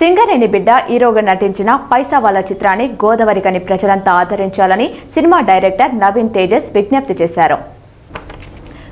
సింగరేణి బిడ్డ హీరోగా నటించిన పైసావాలా చిత్రాన్ని గోదావరి కని ప్రజలంతా ఆదరించాలని సినిమా డైరెక్టర్ నవీన్ తేజస్ విజ్ఞప్తి చేశారు.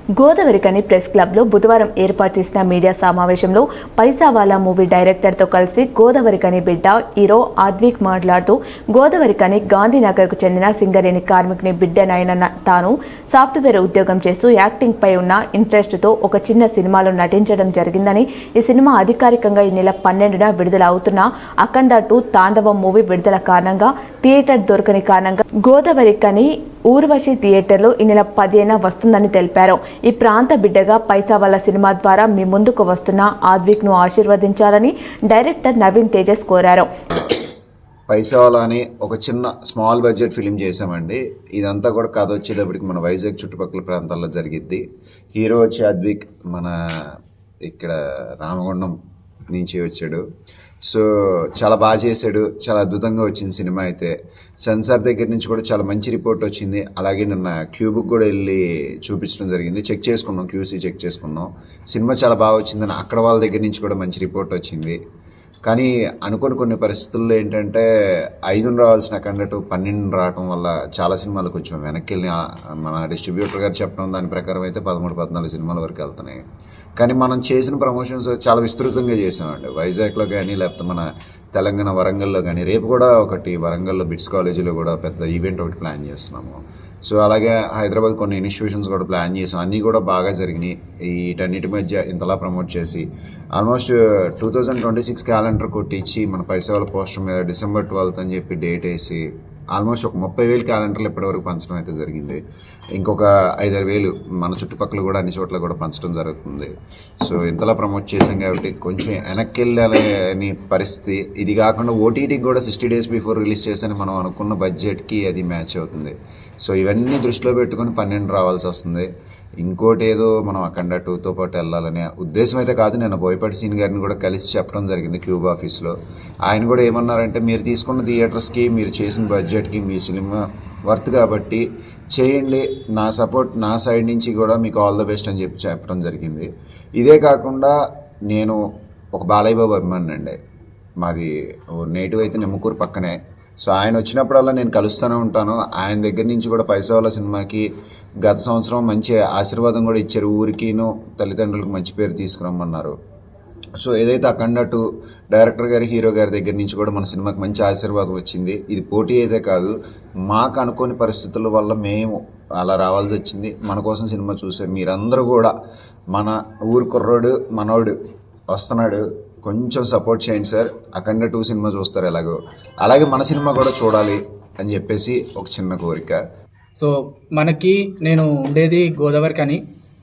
గోదావరికని ప్రెస్ క్లబ్లో బుధవారం ఏర్పాటు చేసిన మీడియా సమావేశంలో పైసావాలా మూవీ డైరెక్టర్తో కలిసి గోదావరికని బిడ్డ హీరో ఆద్విక్ మాట్లాడుతూ గోదావరికని గాంధీనగర్కు చెందిన సింగరేణి కార్మికుని బిడ్డనైన తాను సాఫ్ట్వేర్ ఉద్యోగం చేస్తూ యాక్టింగ్ పై ఉన్న ఇంట్రెస్ట్తో ఒక చిన్న సినిమాలో నటించడం జరిగిందని ఈ సినిమా అధికారికంగా ఈ నెల పన్నెండున విడుదల అవుతున్న అఖండ టూ తాండవం మూవీ విడుదల కారణంగా థియేటర్ దొరకని కారణంగా గోదావరికని ఊర్వశి థియేటర్లో ఈ నెల పదిహేన వస్తుందని తెలిపారు. ఈ ప్రాంత బిడ్డగా పైసావాల సినిమా ద్వారా మీ ముందుకు వస్తున్న ఆద్విక్ను ఆశీర్వదించాలని డైరెక్టర్ నవీన్ తేజస్ కోరారు. పైసావాలా అని ఒక చిన్న స్మాల్ బడ్జెట్ ఫిలిం చేసామండి ఇదంతా కూడా కథ వచ్చేటప్పటికి మన వైజాగ్ చుట్టుపక్కల ప్రాంతాల్లో జరిగిద్ది. హీరో వచ్చి అద్విక్ మన ఇక్కడ రామగుండం నుంచి వచ్చాడు. సో చాలా బాగా చేశాడు. చాలా అద్భుతంగా వచ్చింది సినిమా అయితే. సెన్సార్ దగ్గర నుంచి కూడా చాలా మంచి రిపోర్ట్ వచ్చింది. అలాగే నిన్న క్యూబుక్ కూడా వెళ్ళి చూపించడం జరిగింది. చెక్ చేసుకున్నాం క్యూసీ చెక్ చేసుకున్నాం. సినిమా చాలా బాగా వచ్చిందని అక్కడ వాళ్ళ దగ్గర నుంచి కూడా మంచి రిపోర్ట్ వచ్చింది. కానీ అనుకోని కొన్ని పరిస్థితుల్లో ఏంటంటే ఐదుని రావాల్సిన కండటు పన్నెండు రావటం వల్ల చాలా సినిమాలు కొంచెం వెనక్కి వెళ్ళి మన డిస్ట్రిబ్యూటర్ గారు చెప్పడం దాని ప్రకారం అయితే పదమూడు పద్నాలుగు సినిమాల వరకు వెళ్తున్నాయి. కానీ మనం చేసిన ప్రమోషన్స్ చాలా విస్తృతంగా చేసామండి వైజాగ్లో కానీ లేకపోతే మన తెలంగాణ వరంగల్లో కానీ రేపు కూడా ఒకటి వరంగల్లో బిట్స్ కాలేజీలో కూడా పెద్ద ఈవెంట్ ఒకటి ప్లాన్ చేస్తున్నాము. సో అలాగే హైదరాబాద్ కొన్ని ఇన్స్టిట్యూషన్స్ కూడా ప్లాన్ చేసాం. అన్నీ కూడా బాగా జరిగినాయి. వీటన్నిటి మధ్య ఇంతలా ప్రమోట్ చేసి almost two thousand twenty six calendar కొట్టించి మన పైసవాల పోస్టర్ మీద డిసెంబర్ ట్వెల్త్ అని చెప్పి డేట్ వేసి ఆల్మోస్ట్ ఒక ముప్పై వేలు క్యాలెండర్లు ఇప్పటివరకు పంచడం అయితే జరిగింది. ఇంకొక ఐదారు వేలు మన చుట్టుపక్కల కూడా అన్ని చోట్ల కూడా పంచడం జరుగుతుంది. సో ఇంతలా ప్రమోట్ చేసాం కాబట్టి కొంచెం వెనక్కి వెళ్ళాలని పరిస్థితి. ఇది కాకుండా ఓటీటీకి కూడా సిక్స్టీ డేస్ బిఫోర్ రిలీజ్ చేస్తే మనం అనుకున్న బడ్జెట్కి అది మ్యాచ్ అవుతుంది. సో ఇవన్నీ దృష్టిలో పెట్టుకొని పన్నెండు రావాల్సి వస్తుంది. ఇంకోటి ఏదో మనం అఖండ టూతో పాటు వెళ్ళాలనే ఉద్దేశం అయితే కాదు. నేను బోయపాటి సీన్ గారిని కూడా కలిసి చెప్పడం జరిగింది క్యూబ్ ఆఫీస్లో. ఆయన కూడా ఏమన్నారంటే మీరు తీసుకున్న థియేటర్స్కి మీరు చేసిన బడ్జెట్కి మీ సినిమా వర్త్ కాబట్టి చేయండి. నా సపోర్ట్ నా సైడ్ నుంచి కూడా మీకు ఆల్ ద బెస్ట్ అని చెప్పి చెప్పడం జరిగింది. ఇదే కాకుండా నేను ఒక బాలయ్య బాబు అభిమానండి అండి మాది నేటివ్ అయితే నిమ్మకూరు పక్కనే. సో ఆయన వచ్చినప్పుడల్లా నేను కలుస్తూనే ఉంటాను. ఆయన దగ్గర నుంచి కూడా పైసవాల సినిమాకి గత సంవత్సరం మంచి ఆశీర్వాదం కూడా ఇచ్చారు. ఊరికిను తల్లిదండ్రులకు మంచి పేరు తీసుకురమ్మన్నారు. సో ఏదైతే అఖండ టూ డైరెక్టర్ గారి హీరో గారి దగ్గర నుంచి కూడా మన సినిమాకి మంచి ఆశీర్వాదం వచ్చింది. ఇది పోటీ అయితే కాదు. మాకు అనుకోని పరిస్థితుల వల్ల మేము అలా రావాల్సి వచ్చింది. మన కోసం సినిమా చూసే మీరందరూ కూడా మన ఊరు కుర్రోడు మనోడు వస్తున్నాడు. కొంచెం సపోర్ట్ చేయండి సార్. అఖండ టూ సినిమా చూస్తారు ఎలాగో. అలాగే మన సినిమా కూడా చూడాలి అని చెప్పేసి ఒక చిన్న కోరిక. సో మనకి నేను ఉండేది గోదావరి కని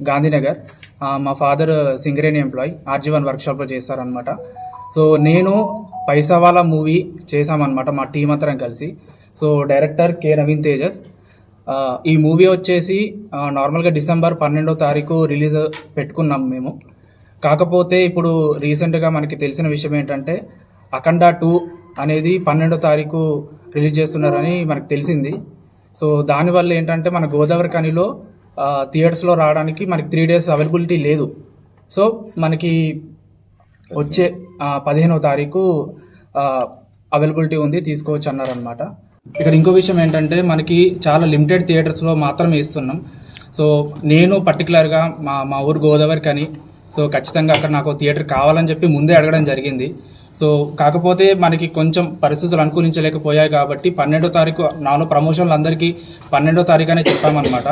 గాంధీనగర్. మా ఫాదర్ సింగరేణి ఎంప్లాయ్ ఆర్జీవన్ వర్క్షాప్లో చేస్తారనమాట సో నేను పైసావాలా మూవీ చేశామన్నమాట మా టీం అందరం కలిసి. So director K Naveen Tejas ఈ మూవీ వచ్చేసి నార్మల్గా డిసెంబర్ పన్నెండో తారీఖు రిలీజ్ పెట్టుకున్నాం మేము. కాకపోతే ఇప్పుడు రీసెంట్గా మనకి తెలిసిన విషయం ఏంటంటే అఖండ టూ అనేది పన్నెండో తారీఖు రిలీజ్ చేస్తున్నారని మనకు తెలిసింది. సో దానివల్ల ఏంటంటే మన గోదావరి కనిలో థియేటర్స్లో రావడానికి మనకి త్రీ డేస్ అవైలబిలిటీ లేదు. సో మనకి వచ్చే పదిహేనో తారీఖు అవైలబిలిటీ ఉంది తీసుకోవచ్చు అన్నారనమాట ఇక్కడ ఇంకో విషయం ఏంటంటే మనకి చాలా లిమిటెడ్ థియేటర్స్లో మాత్రమే ఇస్తున్నాం. సో నేను పర్టికులర్గా మా మా ఊరు గోదావరి కని సో ఖచ్చితంగా అక్కడ నాకు థియేటర్ కావాలని చెప్పి ముందే అడగడం జరిగింది. సో కాకపోతే మనకి కొంచెం పరిస్థితులు అనుకూలించలేకపోయాయి కాబట్టి పన్నెండో తారీఖు నాలో ప్రమోషన్లు అందరికీ పన్నెండో తారీఖు అనే చెప్పామన్నమాట.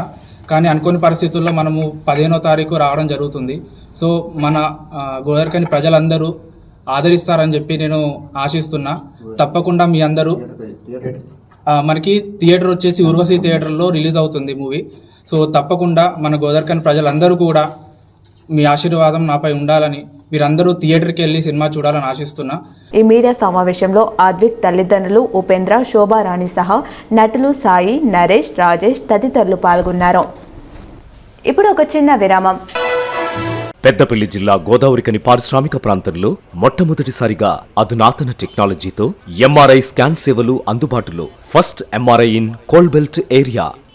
కానీ అనుకోని పరిస్థితుల్లో మనము పదిహేనో తారీఖు రావడం జరుగుతుంది. సో మన గోదర్కని ప్రజలందరూ ఆదరిస్తారని చెప్పి నేను ఆశిస్తున్నా. తప్పకుండా మీ అందరూ మనకి థియేటర్ వచ్చేసి ఉర్వశి థియేటర్లో రిలీజ్ అవుతుంది మూవీ. సో తప్పకుండా మన గోదర్కని ప్రజలందరూ కూడా మీ ఆశీర్వాదం నాపై ఉండాలని మీరందరూ థియేటర్కి వెళ్ళి సినిమా చూడాలని ఆశిస్తున్నా. ఈ మీడియా సమావేశంలో ఆద్విక్ తల్లిదండ్రులు ఉపేంద్ర శోభారాణి సహా నటులు సాయి నరేష్ రాజేష్ తదితరులు పాల్గొన్నారు. ఇప్పుడు ఒక చిన్న విరామం. పెద్దపల్లి జిల్లా గోదావరికని పారిశ్రామిక ప్రాంతంలో మొట్టమొదటిసారిగా అధునాతన టెక్నాలజీతో ఎంఆర్ఐ స్కాన్ సేవలు అందుబాటులో. First MRI in coal belt area.